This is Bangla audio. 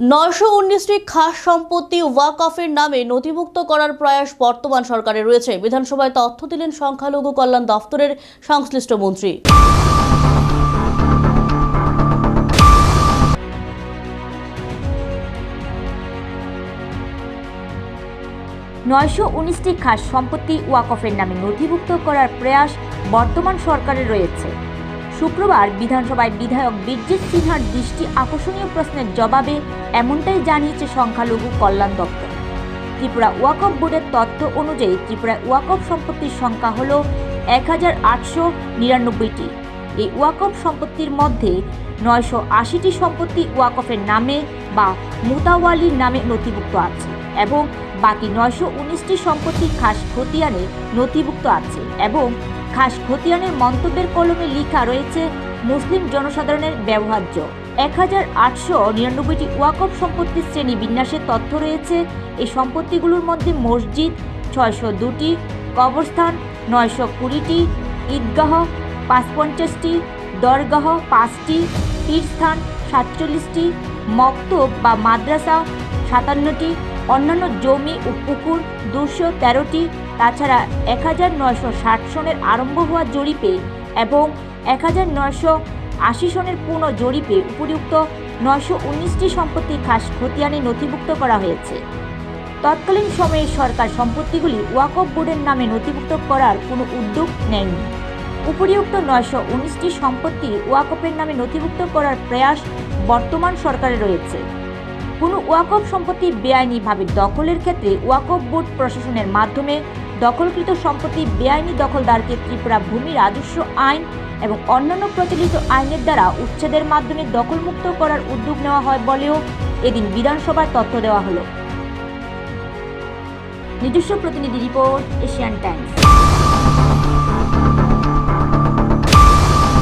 নয়শো উনিশটি খাস সম্পত্তি ওয়াক অফের নামে নথিভুক্ত করার প্রয়াস বর্তমান সরকারের রয়েছে। বিধানসভায় তথ্য দিলেন সংখ্যালঘু কল্যাণ দফতরের সংশ্লিষ্ট মন্ত্রী। নয়শো উনিশটি খাস সম্পত্তি ওয়াকফের নামে নথিভুক্ত করার প্রয়াস বর্তমান সরকারের রয়েছে। শুক্রবার বিধানসভায় বিধায়ক বীরজিৎ সিনহার দৃষ্টি আকর্ষণীয় প্রশ্নের জবাবে এমনটাই জানিয়েছে সংখ্যালঘু কল্যাণ দপ্তর। ত্রিপুরা ওয়াকফ বোর্ডের তথ্য অনুযায়ী ত্রিপুরায় ওয়াকফ সম্পত্তির সংখ্যা হল এক হাজার আটশো নিরানব্বইটি। এই ওয়াকফ সম্পত্তির মধ্যে নয়শো আশিটি সম্পত্তি ওয়াকফের নামে বা মুতাওয়ালির নামে নথিভুক্ত আছে এবং বাকি নয়শো উনিশটি সম্পত্তি খাস খতিয়ানে নথিভুক্ত আছে এবং খাস খতিয়ানের মন্তব্যের কলমে লেখা রয়েছে, মুসলিম জনসাধারণের ব্যবহার্য। এক হাজার আটশো নিরানব্বইটি ওয়াকফ সম্পত্তির শ্রেণি বিন্যাসের তথ্য রয়েছে এই সম্পত্তিগুলোর মধ্যে মসজিদ ছয়শো দুটি, কবরস্থান নয়শো কুড়িটি, ঈদগাহ পাঁচ পঞ্চাশটি দরগাহ পাঁচটি, পীরস্থান সাতচল্লিশটি, মক্তব বা মাদ্রাসা সাতান্নটি, অন্যান্য জমি ও পুকুর দুশো তেরোটি তাছাড়া এক হাজার নয়শো ষাট সনের আরম্ভ হওয়া জরিপে এবং এক হাজার নয়শো আশি সনের পূর্ণ জরিপে উপযুক্ত নয়শো উনিশটি সম্পত্তি খাস খতিয়ানে নথিভুক্ত করা হয়েছে। তৎকালীন সময়ে সরকার সম্পত্তিগুলি ওয়াকফ বোর্ডের নামে নথিভুক্ত করার কোনো উদ্যোগ নেয়নি। উপরিউক্ত নয়শো উনিশটি সম্পত্তি ওয়াকফের নামে নথিভুক্ত করার প্রয়াস বর্তমান সরকারে রয়েছে। কোনো ওয়াকফ সম্পত্তি বেআইনিভাবে দখলের ক্ষেত্রে ওয়াকফ বোর্ড প্রশাসনের মাধ্যমে দখলকৃত সম্পত্তি বেআইনি দখলদারকে ত্রিপুরা ভূমি রাজস্ব আইন এবং অন্যান্য প্রচলিত আইনের দ্বারা উচ্ছেদের মাধ্যমে দখলমুক্ত করার উদ্যোগ নেওয়া হয় বলেও এদিন বিধানসভায় তথ্য দেওয়া হলো। নিজস্ব প্রতিনিধি রিপোর্ট এশিয়ান টাইমস।